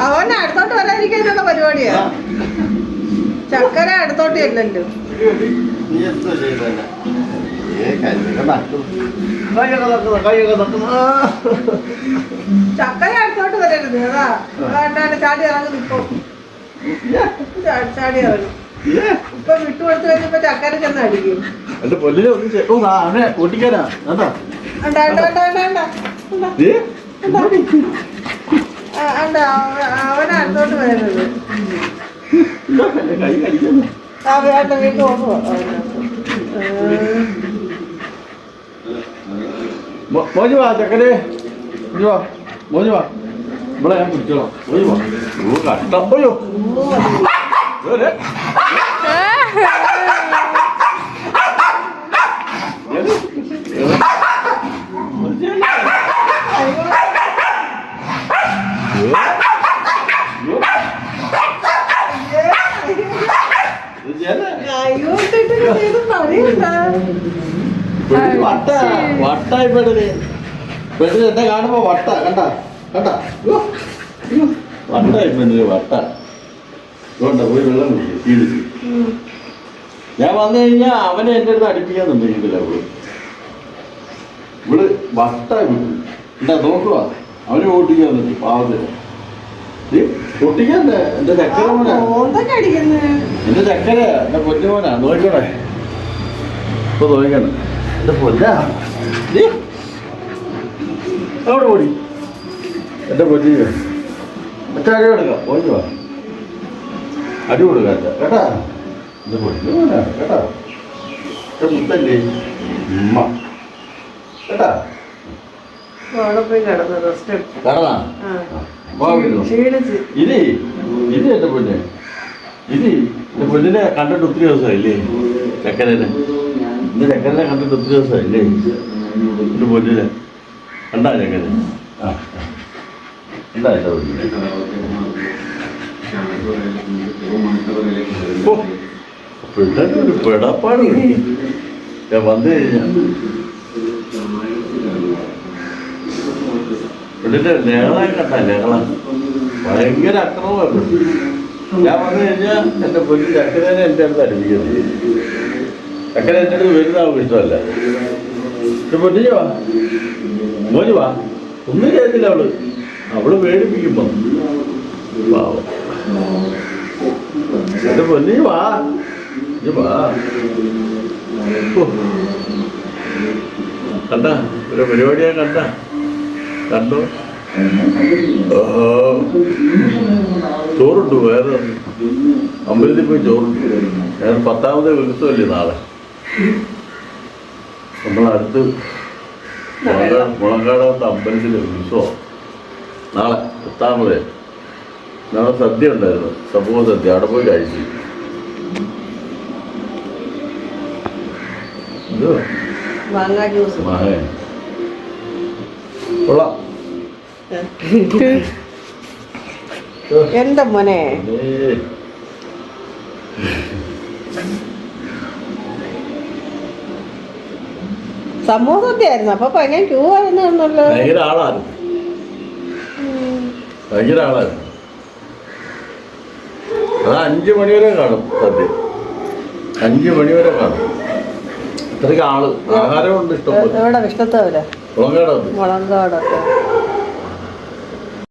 അവൻ അടുത്തോട്ട് വരാതിരിക്കാനുള്ള പരിപാടിയാ. ചക്കര അടുത്തോട്ട് ചെല്ലല്ലോ. ചക്കര അടുത്തോട്ട് വരരുത് അതാ. ചാടി ഇറങ്ങി നിൽക്കും. ഇപ്പൊ വിട്ടുകൊടുത്തു കഴിഞ്ഞപ്പോ മോജുവാ ചെന്ന് അടിക്കും. എന്റെ പൊല്ലിനെ ഒന്നും ചെയ്യ- ഓ, ആ, അവനെ ഓട്ടിക്കാനാ കണ്ടാ അണ്ട അണ്ട അണ്ട അണ്ട അണ്ട അണ്ട. ഏ, ആ, അണ്ട അവ- അവനെ അടുത്തോട്ട് വരരുത് ഇതാ, എന്റെ കൈ കടിക്കുന്നു. ആ വേണ്ട വീണ്ടും. ഓർമ്മ മോ- ചക്കരെ മോന് വാ മോന് വാ. ഇവിടെ ഞാൻ പിടിച്ചോളാം. വട്ട വട്ടായി പെണ്ണിന് പെണ്ണിന് എന്നെ കാണുമ്പോ വട്ട കണ്ട? വട്ടായി വട്ട പോയി വെള്ളം ഞാൻ വന്നു കഴിഞ്ഞാൽ അവനെ എന്റെ അടുത്ത് അടുപ്പിക്കാൻ നിന്നില്ല അവൾ. ഇവൾ വട്ടായി വിട്ടു എന്താ നോക്കുക അവനെ ഓട്ടിക്കാൻ നിന്നു പാവത്തിന്. പൊട്ടിക്കണ്ടേ എന്റെ ചക്കര മോനാ? എന്റെ ചക്കര? എന്റെ പൊന്നുമോനാ? നോക്കണേ ഇപ്പൊ നോക്കണേ എന്റെ പൊന്നാ? അവിടെ ഓടി. എന്റെ കൊച്ചിന് മറ്റേ അടി കൊടുക്കാം പോയി വാ. അടി കൊടുക്കാം കേട്ടാ? എന്റെ പൊന്നുമോനാ കേട്ടാ? എന്റെ മുത്തല്ലേ? ഉമ്മ. കേട്ടാ? ഇനി ഇത് എന്റെ പൊന്നെ. ഇനി എന്റെ പൊന്നിനെ കണ്ടിട്ട് ഒത്തിരി ദിവസമായില്ലേ? ചക്കരനെ ഇന്ന് ചക്കരനെ കണ്ടിട്ട് ഒത്തിരി ദിവസമായില്ലേ? എന്റെ പൊന്നിനെ. കണ്ടാ ചക്കര ആ. പൊന്നിനെ ഒരു പെടപ്പാട് വന്നു കഴിഞ്ഞാ പെണ്ണിന്റെ ലഹള കണ്ട ലഹള ഭയങ്കര അക്രമമാണ് ഞാൻ വന്നു കഴിഞ്ഞാൽ എന്റെ പൊന്നു ചക്കരനെ എന്റെ അടുത്ത് അടുപ്പിക്കുന്നത് ചക്കര എന്റെ അടുത്ത് വരുന്നതാവും ഇഷ്ടമല്ല എന്റെ പൊന്നു വാ. മോന് വാ. ഒന്നും ചെയ്തില്ല അവൾ. അവൾ പേടിപ്പിക്കുമ്പോ പാവം. എന്റെ പൊന്നു വാ. വാ. കണ്ട? ഒരു പരിപാടിയാ കണ്ട. കണ്ടോ. ചോറുണ്ട്? വേറെ അമ്പലത്തിൽ പോയി ചോറുണ്ട്. ഞാൻ പത്താമത് ഉത്സവമല്ലേ നാളെ? നമ്മളടുത്ത് മുളങ്കാടത്തെ അമ്പലത്തിലെ ഉത്സവം. നാളെ പത്താമത് നാളെ സദ്യ ഉണ്ടായിരുന്നു. സമൂഹ സദ്യ. അവിടെ പോയി കഴിച്ചു. എന്താ മോനെ? സമൂഹത്തെ ആയിരുന്നു. അപ്പൊ ഭയങ്കര ക്യൂ ആയിരുന്നല്ലോ ഭയങ്കര ആളായിരുന്നു ഭയങ്കര ആളായിരുന്നു അത് അഞ്ചു മണിവരെ കാണും സദ്യ. അഞ്ചു മണിവരെ കാണും. അത്രയ്ക്ക് ആൾ. ആഹാരമുണ്ട് എവിടെ? വിഷ്ണത്തവര്? കുളങ്ങാടത്ത് മുളങ്കാടൊക്കെ.